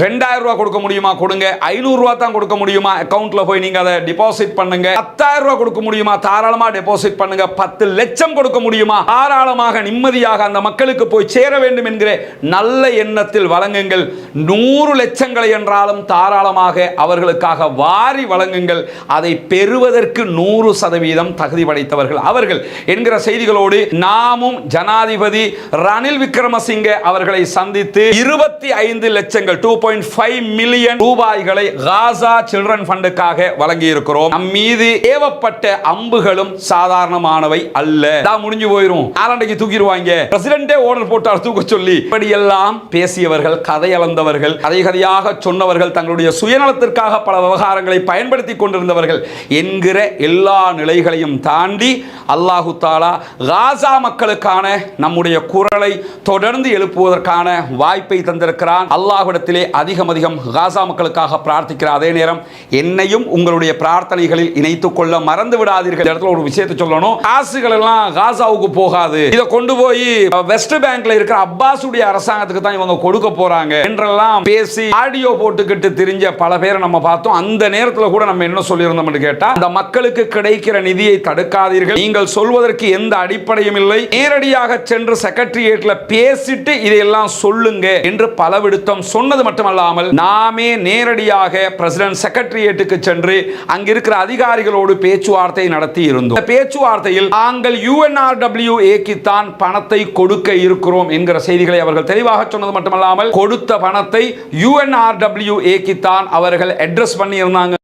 ரெண்டாயிரம் ரூபாய் கொடுக்க முடியுமா? கொடுங்க. ஐநூறு ரூபா தான் கொடுக்க முடியுமா? அக்கௌண்ட்டில் போய் நீங்க அதை டிபாசிட் பண்ணுங்க. பத்தாயிரம் ரூபாய் கொடுக்க முடியுமா? தாராளமா டெபாசிட் பண்ணுங்க. பத்து லட்சம் கொடுக்க முடியுமா? தாராளமாக நிம்மதியாக அந்த மக்களுக்கு போய் சேர வேண்டும் என்கிற நல்ல எண்ணத்தில் வழங்குங்கள். நூறு லட்சங்களை என்றாலும் தாராளமாக அவர்களுக்காக வாரி வழங்குங்கள். அதை பெறுவதற்கு நூறு சதவீதம் தகுதி படைத்தவர்கள் அவர்கள் என்கிற செய்திகளோடு நாமும் ஜனாதிபதி ரணில் விக்ரமசிங்க அவர்களை சந்தித்து இருபத்தி ஐந்து லட்சங்கள் டூ பாயிண்ட் ஃபைவ் மில்லியன் ரூபாய்களை காசா சில்ட்ரன் ஃபண்டுக்காக வழங்கி இருக்கிறோம் நம் மீது ஏவப்பட்ட அம்புகளும் சாதாரணமானவை அல்ல. தான் முடிஞ்சு போயிரும். ஆலண்டைக்கு தூக்கிடுவாங்க. பிரசிடென்டே ஓர்டர் போட்டார் தூக்க சொல்லி. இப்படியெல்லாம் பேசியவர்கள் கதையளந்தவர்கள் கதை கதையாக சொன்னவர்கள் தங்களுடைய சுயநலத்திற்காக பல விவகாரங்களை பயன்படுத்தி கொண்டிருந்தவர்கள் என்கிற எல்லா நிலைகளையும் தாண்டி அல்லாஹு தாலா காசா மக்களுக்கான நம்முடைய குரலை தொடர்ந்து எழுப்புவதற்கான வாய்ப்பை தந்திருக்கிறான். அல்லாஹ்விடத்திலே அதிகம் அதிகம் காசா மக்களுக்காக பிரார்த்திக்கிற அதே நேரம் என்னையும் உங்களுடைய பிரார்த்தனைகளில் இணைத்துக் கொள்ள மறந்து விடாதீர்கள். இடத்துல ஒரு விஷயத்தை சொல்லணும். காசுகள் எல்லாம் காசாவுக்கு போகாது. இதை கொண்டு போய் வெஸ்ட் பேங்க்ல இருக்கிற அப்பாஸுடைய அரசாங்கத்துக்கு தான் இவங்க கொடுக்க போறாங்க என்றெல்லாம் பேசி ஆடியோ போட்டுக்கிட்டு திரிஞ்ச பல பேரை நம்ம பார்த்தோம். அந்த நேரத்தில் கூட நம்ம என்ன சொல்லியிருந்தோம் கேட்டா அந்த மக்களுக்கு கிடைக்கிற நிதியை தடுக்காதீர்கள். நீங்கள் சொல்வதற்கு எந்த அடிப்படையும் இல்லை. நேரடியாக சென்று செக்ரட்டரியேட்ல பேசிட்டு இதையெல்லாம் சொல்லுங்க என்று பலவிடுத்தம் சொன்னது மட்டும் மட்டுமல்லாமல் நாமே நேரடியாக பிரசிடென்ட் செக்ரட்டரியேட்டுக்கு சென்று அங்கிருக்கிற அதிகாரிகளோடு பேச்சுவார்த்தை நடத்தி இருந்தோம். பேச்சுவார்த்தையில் நாங்கள் யூஎன்ஆர்டபிள்யூ ஏக்கித்தான் பணத்தை கொடுக்க இருக்கிறோம் என்கிற செய்திகளை அவர்கள் தெளிவாக சொன்னது மட்டுமல்லாமல் கொடுத்த பணத்தை யூஎன்ஆர்டபிள்யூ ஏக்கித்தான் அவர்கள் அட்ரஸ் பண்ணி இருந்தாங்க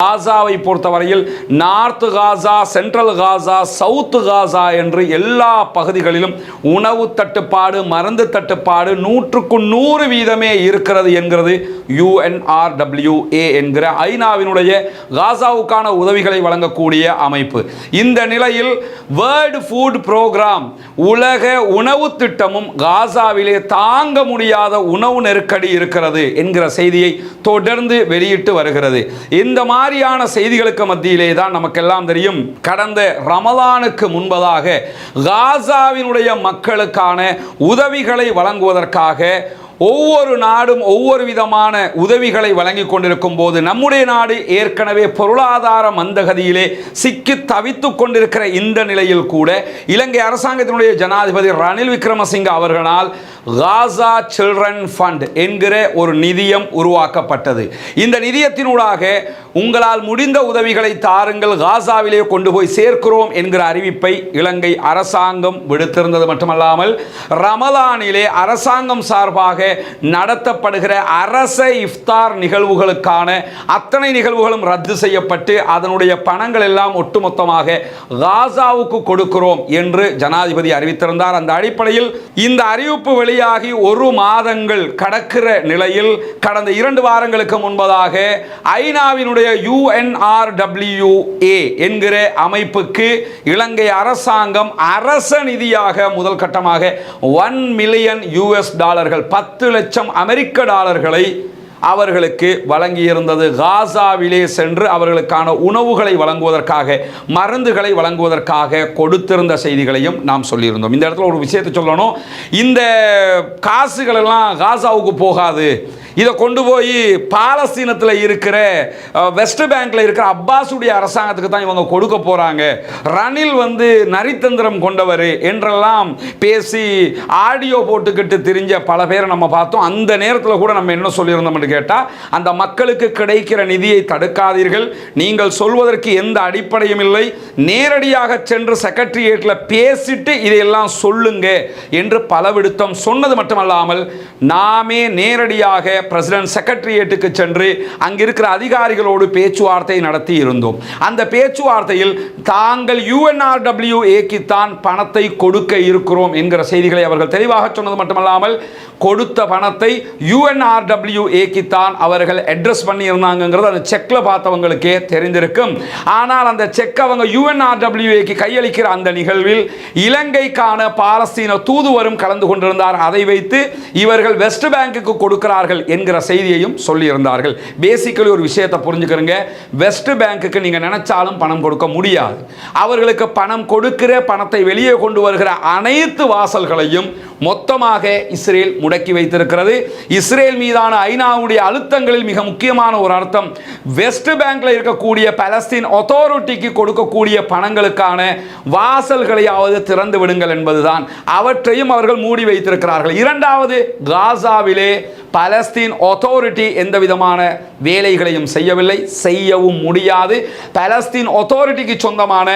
காசாவை பொறுத்தவரையில் north Gaza central Gaza south Gaza என்று எல்லா பகுதிகளிலும் உணவு தட்டுப்பாடு மருந்து தட்டுப்பாடு நூற்றுக்கு நூறு வீதமே இருக்கிறது என்கிறது யுஎன்ஆர்டபிள்யூஏ என்கிற ஐநாவினுடைய காசாவுக்கான உதவிகளை வழங்கக்கூடிய அமைப்பு. இந்த நிலையில் வேர்ல்டு ஃபுட் ப்ரோக்ராம் உலக உணவு திட்டமும் காசாவிலே தாங்க முடியாத உணவு நெருக்கடி இருக்கிறது என்கிற செய்தியை தொடர்ந்து வெளியிட்டு வருகிறது. இந்த மாதிரி மாதிரியான செய்திகளுக்கு மத்தியிலே தான் நமக்கெல்லாம் தெரியும். கடந்த ரமலானுக்கு முன்பதாக காசாவினுடைய மக்களுக்கான உதவிகளை வழங்குவதற்காக ஒவ்வொரு நாடும் ஒவ்வொரு விதமான உதவிகளை வழங்கி கொண்டிருக்கும் போது நம்முடைய நாடு ஏற்கனவே பொருளாதார மந்தகதியிலே சிக்கி தவித்துக் கொண்டிருக்கிற இந்த நிலையில் கூட இலங்கை அரசாங்கத்தினுடைய ஜனாதிபதி ரணில் விக்ரமசிங்க அவர்களால் காசா சில்ட்ரன் ஃபண்ட் என்கிற ஒரு நிதியம் உருவாக்கப்பட்டது. இந்த நிதியத்தினூடாக உங்களால் முடிந்த உதவிகளை தாருங்கள் காசாவிலே கொண்டு போய் சேர்க்கிறோம் என்கிற அறிவிப்பை இலங்கை அரசாங்கம் விடுத்திருந்தது மட்டுமல்லாமல் ரமலானிலே அரசாங்கம் சார்பாக நடத்தப்படுகிற அரச இஃப்தார் நிகழ்வுகளுக்கான அத்தனை நிகழ்வுகளும் ரத்து செய்யப்பட்டு அதனுடைய பணங்கள் எல்லாம் ஒட்டுமொத்தமாக காசாவுக்கு கொடுக்கிறோம் என்று ஜனாதிபதி அறிவித்திருந்தார். அந்த அடிப்படையில் இந்த அறிவிப்பு வெளியாகி ஒரு மாதங்கள் கடக்கிற நிலையில் கடந்த இரண்டு வாரங்களுக்கு முன்பதாக ஐநாவினுடைய யுஎன்ஆர்டபிள்யூஏ என்கிற அமைப்புக்கு இலங்கை அரசாங்கம் அரச நிதியாக முதல் கட்டமாக ஒன் மில்லியன் யூஎஸ் டாலர்கள் பத்து லட்சம் அமெரிக்க டாலர்களை அவர்களுக்கு வழங்கியிருந்தது. காசாவிலே சென்று அவர்களுக்கான உணவுகளை வழங்குவதற்காக மருந்துகளை வழங்குவதற்காக கொடுத்திருந்த செய்திகளையும் நாம் சொல்லியிருந்தோம். இந்த இடத்துல ஒரு விஷயத்தை சொல்லணும். இந்த காசுகளெல்லாம் காசாவுக்கு போகாது. இதை கொண்டு போய் பாலஸ்தீனத்தில் இருக்கிற வெஸ்ட் பேங்கில் இருக்கிற அப்பாஸுடைய அரசாங்கத்துக்கு தான் இவங்க கொடுக்க போகிறாங்க ரணில் வந்து நரித்தந்திரம் கொண்டவர் என்றெல்லாம் பேசி ஆடியோ போட்டுக்கிட்டு திரிஞ்ச பல பேரை நம்ம பார்த்தோம். அந்த நேரத்தில் கூட நம்ம என்ன சொல்லியிருந்தோம் கேட்டால் அந்த மக்களுக்கு கிடைக்கிற நிதியை தடுக்காதீர்கள். நீங்கள் சொல்வதற்கு எந்த அடிப்படையும் இல்லை. நேரடியாக சென்று செக்ரட்டரியேட்டில் பேசிட்டு இதையெல்லாம் சொல்லுங்க என்று பலவிடுத்தம் சொன்னது மட்டுமல்லாமல் நாமே நேரடியாக பிரசிடென்ட் செக்ரட்டரியேட்டுக்கு சென்று அங்கிருக்கிற அதிகாரிகளோடு பேச்சுவார்த்தை நடத்தி இருந்தோம். அந்த பேச்சுவார்த்தையில் தாங்கள் யுஎன்ஆர்டபிள்யூ தான் பணத்தை கொடுக்க இருக்கிறோம் என்கிற செய்திகளை அவர்கள் தெளிவாக சொன்னது மட்டுமல்லாமல் கொடுத்த பணத்தை யுஎன்ஆர்டபிள்யூஏக்கு நோக்கித்தான் அவர்கள் அட்ரஸ் பண்ணியிருந்தாங்கிறது அந்த செக்கில் பார்த்தவங்களுக்கே தெரிந்திருக்கும். ஆனால் அந்த செக் அவங்க யுஎன்ஆர்டபிள்யூஏக்கு கையளிக்கிற அந்த நிகழ்வில் இலங்கைக்கான பாலஸ்தீன தூதுவரும் கலந்து கொண்டிருந்தார். அதை வைத்து இவர்கள் வெஸ்ட் பேங்குக்கு கொடுக்கிறார்கள் என்கிற செய்தியையும் சொல்லியிருந்தார்கள். பேசிக்கலி ஒரு விஷயத்தை புரிஞ்சுக்கிறங்க. வெஸ்ட் பேங்குக்கு நீங்கள் நினைச்சாலும் பணம் கொடுக்க முடியாது. அவர்களுக்கு பணம் கொடுக்கிற பணத்தை வெளியே கொண்டு வருகிற அனைத்து வாசல்களையும் மொத்தமாக இஸ்ரேல் முடக்கி வைத்திருக்கிறது. இஸ்ரேல் மீதான ஐநாவுடைய அழுத்தங்களில் மிக முக்கியமான ஒரு அர்த்தம் வெஸ்ட் பேங்க்ல இருக்கக்கூடிய பலஸ்தீன் அத்தாரிட்டிக்கு கொடுக்கக்கூடிய பணங்களுக்கான வாசல்களையாவது திறந்து விடுங்கள் என்பதுதான். அவற்றையும் அவர்கள் மூடி வைத்திருக்கிறார்கள். இரண்டாவது காசாவிலே பலஸ்தீன் ஒத்தாரிட்டி எந்த விதமான வேலைகளையும் செய்யவில்லை செய்யவும் முடியாது. பலஸ்தீன் ஒத்தாரிட்டிக்கு சொந்தமான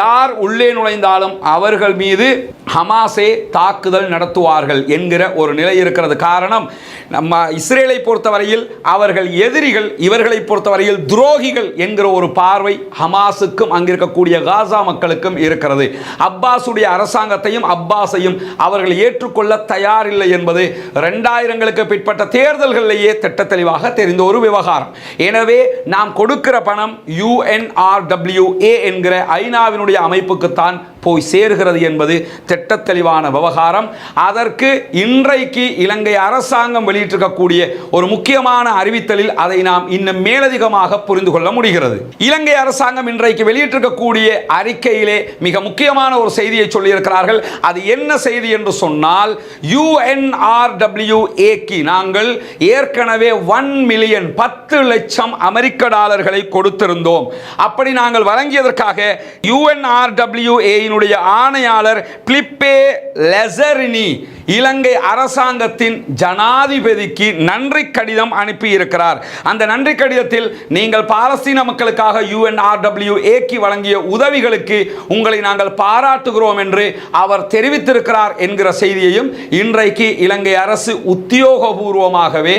யார் உள்ளே நுழைந்தாலும் அவர்கள் மீது ஹமாஸே தாக்குதல் நடத்துவார்கள் என்கிற ஒரு நிலை இருக்கிறது. காரணம் நம்ம இஸ்ரேலை பொறுத்தவரையில் அவர்கள் எதிரிகள் இவர்களை பொறுத்தவரையில் துரோகிகள் என்கிற ஒரு பார்வை ஹமாஸுக்கும் அங்கிருக்கக்கூடிய காசா மக்களுக்கும் இருக்கிறது. அப்பாஸுடைய அரசாங்கத்தையும் அப்பாஸையும் அவர்கள் ஏற்றுக்கொள்ள தயாரில்லை என்பது ரெண்டாயிரங்களுக்கு பிற்பட்ட தேர்தல்களிலேயே திட்ட தெளிவாக தெரிந்த ஒரு விவகாரம். எனவே நாம் கொடுக்கிற பணம் யூஎன்ஆர்டபிள்யூஏ என்கிற ஐநாவினுடைய அமைப்புக்குத்தான் போய் சேர்கிறது என்பது திட்ட தெளிவான விவகாரம். அதற்கு இன்றைக்கு இலங்கை அரசாங்கம் வெளியிட்டிருக்கக்கூடிய ஒரு முக்கியமான அறிவித்தலில் அதை நாம் இன்னும் மேலதிகமாக புரிந்து கொள்ள முடிகிறது. இலங்கை அரசாங்கம் இன்றைக்கு வெளியிட்டிருக்கக்கூடிய அறிக்கையிலே மிக முக்கியமான ஒரு செய்தியை சொல்லியிருக்கிறார்கள். அது என்ன செய்தி என்று சொன்னால் யுஎன்ஆர்டபிள்யூஏக்கு நாங்கள் ஏற்கனவே ஒன் மில்லியன் பத்து லட்சம் அமெரிக்க டாலர்களை கொடுத்திருந்தோம். அப்படி நாங்கள் வழங்கியதற்காக யுஎன்ஆர்டபிள்யூஏ சபையினுடைய ஆணையாளர் பிலிப்பே லெசரினி இலங்கை அரசாங்கத்தின் ஜனாதிபதிக்கு நன்றி கடிதம் அனுப்பியிருக்கிறார். அந்த நன்றி கடிதத்தில் நீங்கள் பாலஸ்தீன மக்களுக்காக யூஎன்ஆர்டபிள்யூ ஏக்கி வழங்கிய உதவிகளுக்கு உங்களை நாங்கள் பாராட்டுகிறோம் என்று அவர் தெரிவித்திருக்கிறார் என்கிற செய்தியையும் இன்றைக்கு இலங்கை அரசு உத்தியோகபூர்வமாகவே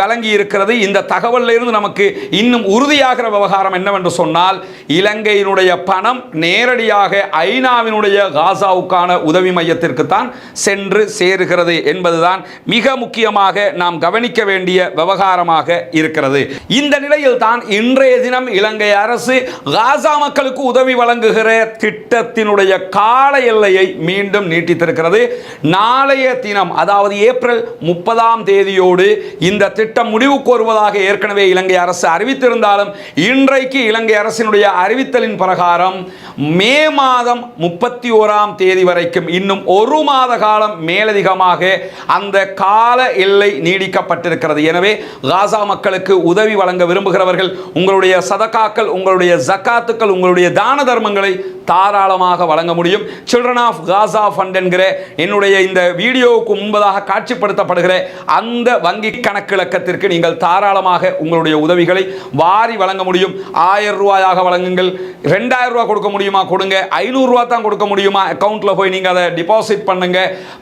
வழங்கி இருக்கிறது இந்த தகவலில் இருந்து நமக்கு இன்னும் உறுதியாகிற விவகாரம் என்னவென்று சொன்னால் இலங்கையினுடைய பணம் நேரடியாக ஐநா சீனாவினுடைய காசாவுக்கான உதவி மையத்திற்கு தான் சென்று சேருகிறது என்பதுதான் மிக முக்கியமாக நாம் கவனிக்க வேண்டிய விவகாரமாக இருக்கிறது. இந்த நிலையில் தான் இன்றைய தினம் இலங்கை அரசு காசா மக்களுக்கு உதவி வழங்குகிற திட்டத்தினுடைய கால எல்லையை மீண்டும் நீட்டித்திருக்கிறது. நாளைய தினம் அதாவது ஏப்ரல் முப்பதாம் தேதியோடு இந்த திட்டம் முடிவுக்கு வருவதாக ஏற்கனவே இலங்கை அரசு அறிவித்திருந்தாலும் இன்றைக்கு இலங்கை அரசினுடைய அறிவித்தலின் பிரகாரம் மே மாதம் முப்பத்தி ஓராம் தேதி வரைக்கும் இன்னும் ஒரு மாத காலம் மேலதிகமாக அந்த கால எல்லை நீடிக்கப்பட்டிருக்கிறது. எனவே காசா மக்களுக்கு உதவி வழங்க விரும்புகிறவர்கள் உங்களுடைய சதக்காக்கள் உங்களுடைய ஜக்காத்துக்கள் உங்களுடைய தான தர்மங்களை தாராளமாக வழங்க முடியும். சில்ட்ரன் ஆஃப் காசா ஃபண்ட் என்கிற என்னுடைய இந்த வீடியோவுக்கு முன்பதாக காட்சிப்படுத்தப்படுகிற அந்த வங்கி கணக்கு இலக்கத்திற்கு நீங்கள் தாராளமாக உங்களுடைய உதவிகளை வாரி வழங்க முடியும். ஆயிரம் ரூபாயாக வழங்குங்கள். ரெண்டாயிரம் ரூபாய் கொடுக்க முடியுமா? கொடுங்க. ஐநூறுரூவா தான் கொடுக்க முடியுமா? அக்கௌண்ட்டில் போய் நீங்கள் அதை டிபாசிட் பண்ணுங்க.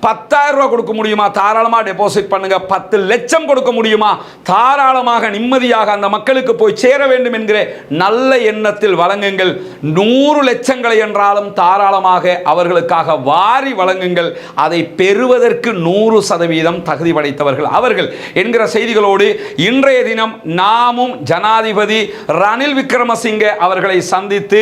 பத்தாயிரம் கொடுக்க முடியுமா? தாராளமாக டெபாசிட் பண்ணுங்க. பத்து லட்சம் கொடுக்க முடியுமா? தாராளமாக நிம்மதியாக அந்த மக்களுக்கு போய் சேர வேண்டும் என்கிற நல்ல எண்ணத்தில் வழங்குங்கள். நூறு லட்சங்களை என்றாலும் தாராளமாக அவர்களுக்காக வாரி வழங்குங்கள். அதை பெறுவதற்கு நூறு சதவீதம் தகுதி படைத்தவர்கள் அவர்கள் என்கிற செய்திகளோடு இன்றைய தினம் நாமும் ஜனாதிபதி ரணில் விக்ரமசிங்கே அவர்களை சந்தித்து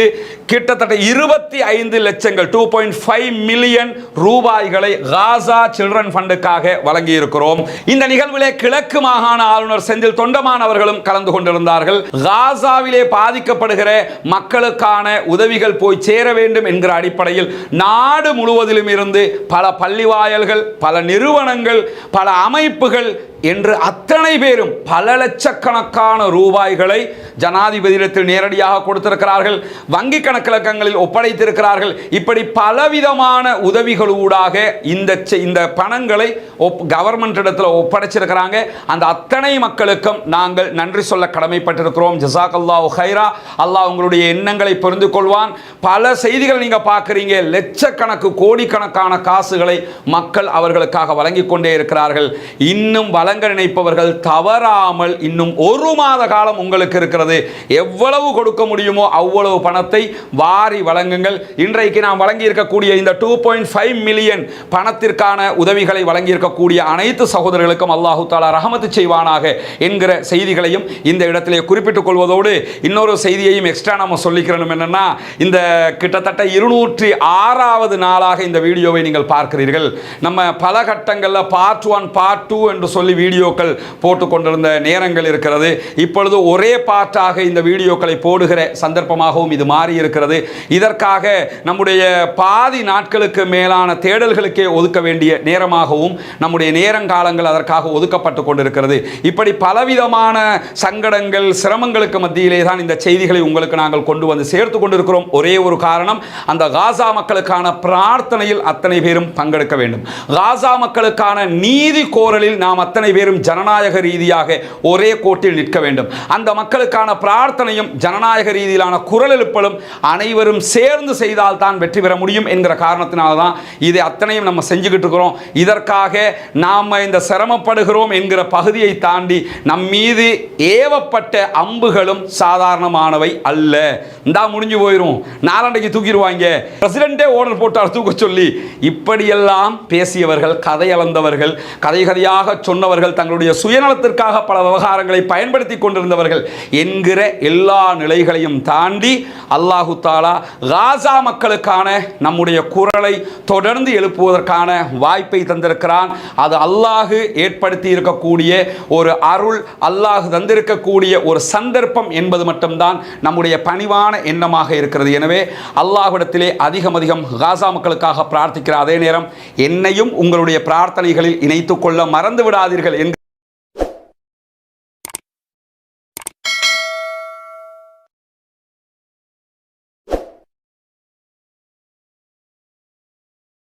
கிட்டத்தட்ட இருபத்தி ஐந்து லட்சம் லட்சங்கள் டூ பாயிண்ட் ஃபைவ் மில்லியன் ரூபாய்களை காசா சில்ட்ரன் ஃபண்டுக்காக வழங்கி இருக்கிறோம் இந்த நிகழ்விலே கிழக்கு மாகாண ஆளுநர் செந்தில் தொண்டமான் அவர்களும் கலந்து கொண்டிருந்தார்கள். காசாவிலே பாதிக்கப்படுகிற மக்களுக்கான உதவிகள் போய் சேர வேண்டும் என்கிற அடிப்படையில் நாடு முழுவதிலும் இருந்து பல பள்ளிவாயல்கள் பல நிறுவனங்கள் பல அமைப்புகள் என்று அத்தனை பேரும் பல லட்சக்கணக்கான ரூபாய்களை ஜனாதிபதியிடத்தில் நேரடியாக கொடுத்திருக்கிறார்கள். வங்கி கணக்கிலக்கங்களில் ஒப்படைத்திருக்கிறார்கள். இப்படி பலவிதமான உதவிகளூடாக இந்த செ- இந்த பணங்களை ஒப் கவர்மெண்ட் இடத்துல ஒப்படைச்சிருக்கிறாங்க. அந்த அத்தனை மக்களுக்கும் நாங்கள் நன்றி சொல்ல கடமைப்பட்டிருக்கிறோம். ஜசாக் அல்லா ஹைரா அல்லாஹ் உங்களுடைய எண்ணங்களை புரிந்து கொள்வான். பல செய்திகள் நீங்கள் பார்க்குறீங்க. லட்சக்கணக்கு கோடிக்கணக்கான காசுகளை மக்கள் அவர்களுக்காக வழங்கி கொண்டே இருக்கிறார்கள். இன்னும் வழங்க வழங்க நினைப்பவர்கள் தவறாமல் இன்னும் ஒரு மாத காலம் உங்களுக்கு இருக்கிறது. எவ்வளவு கொடுக்க முடியுமோ அவ்வளவு பணத்தை வாரி வழங்குங்கள். இன்றைக்கு நாம் வழங்கி இருக்கக்கூடிய இந்த டூ பாயிண்ட் ஃபைவ் மில்லியன் பணத்திற்கான உதவிகளை வழங்கி இருக்கக்கூடிய அனைத்து சகோதரர்களுக்கும் அல்லாஹு தாலா ரஹமத்து செய்வானாக என்கிற செய்திகளையும் இந்த இடத்திலே குறிப்பிட்டுக் கொள்வதோடு இன்னொரு செய்தியையும் எக்ஸ்ட்ரா நம்ம சொல்லிக்கிறோம் என்னன்னா இந்த கிட்டத்தட்ட இருநூற்றி ஆறாவது நாளாக இந்த வீடியோவை நீங்கள் பார்க்கிறீர்கள். நம்ம பல கட்டங்களில் பார்ட் ஒன் பார்ட் டூ என்று சொல்லி வீடியோக்கள் போட்டு கொண்டிருந்த நேரங்கள் இருக்கிறது. இப்பொழுது ஒரே பார்ட்டாக இந்த வீடியோக்களை போடுகிற சந்தர்ப்பமாகவும் இது மாறி இருக்கிறது இதற்காக நம்முடைய பாதி நாட்களுக்கு மேலான தேடல்களுக்கே ஒதுக்க வேண்டிய நேரமாகவும் நம்முடைய நேரங்காலங்கள் அதற்காக ஒதுக்கப்பட்டு கொண்டிருக்கிறது. இப்படி பலவிதமான சங்கடங்கள் சிரமங்களுக்கு மத்தியிலே தான் இந்த செய்திகளை உங்களுக்கு நாங்கள் கொண்டு வந்து சேர்த்து கொண்டிருக்கிறோம். ஒரே ஒரு காரணம் அந்த காசா மக்களுக்கான பிரார்த்தனையில் அத்தனை பேரும் பங்கெடுக்க வேண்டும். காசா மக்களுக்கான நீதி கோரலில் நாம் அத்தனை பேரும் ஜனநாயக ரீதியாக ஒரே கோட்டில் நிற்க வேண்டும். அந்த மக்களுக்கான பிரார்த்தனையும் ஜனநாயக ரீதியிலான குரல் எழுப்பலும் அனைவரும் சேர்ந்து செய்தால் தான் வெற்றி பெற முடியும் என்கிற காரணத்தினால தான் இதை அத்தனையும் நம்ம செஞ்சுக்கிட்டு இருக்கிறோம் இதற்காக நாம் இந்த சிரமப்படுகிறோம் என்கிற பகுதியை தாண்டி நம் மீது ஏவப்பட்ட அம்புகளும் சாதாரணமானவை அல்ல. இந்தா முடிஞ்சு போயிடும் நாலண்டைக்கு தூக்கிடுவாங்க பிரசிடென்ட்டே ஓர்டர் போட்டார் தூக்க சொல்லி. இப்படியெல்லாம் பேசியவர்கள் கதை அளந்தவர்கள் கதை கதையாக சொன்னவர்கள் தங்களுடைய சுயநலத்திற்காக பல விவகாரங்களை பயன்படுத்தி கொண்டிருந்தவர்கள் என்கிற எல்லா நிலைகளையும் தாண்டி அல்லாஹு தாலா காசா மக்களுக்கான நம்முடைய குரலை தொடர்ந்து எழுப்புவதற்கான வாய்ப்பை தந்திருக்கிறான். அது அல்லாஹு ஏற்படுத்தி இருக்கக்கூடிய ஒரு அருள் அல்லாஹ் தந்திருக்கக்கூடிய ஒரு சந்தர்ப்பம் என்பது மட்டும்தான் நம்முடைய பணிவான எண்ணமாக இருக்கிறது. எனவே அல்லாஹ்விடத்திலே அதிகம் அதிகம் காசா மக்களுக்காக பிரார்த்திக்கிற அதே நேரம் என்னையும் உங்களுடைய பிரார்த்தனைகளில் இணைத்துக் கொள்ள மறந்து விடாதீர்கள் என்கிற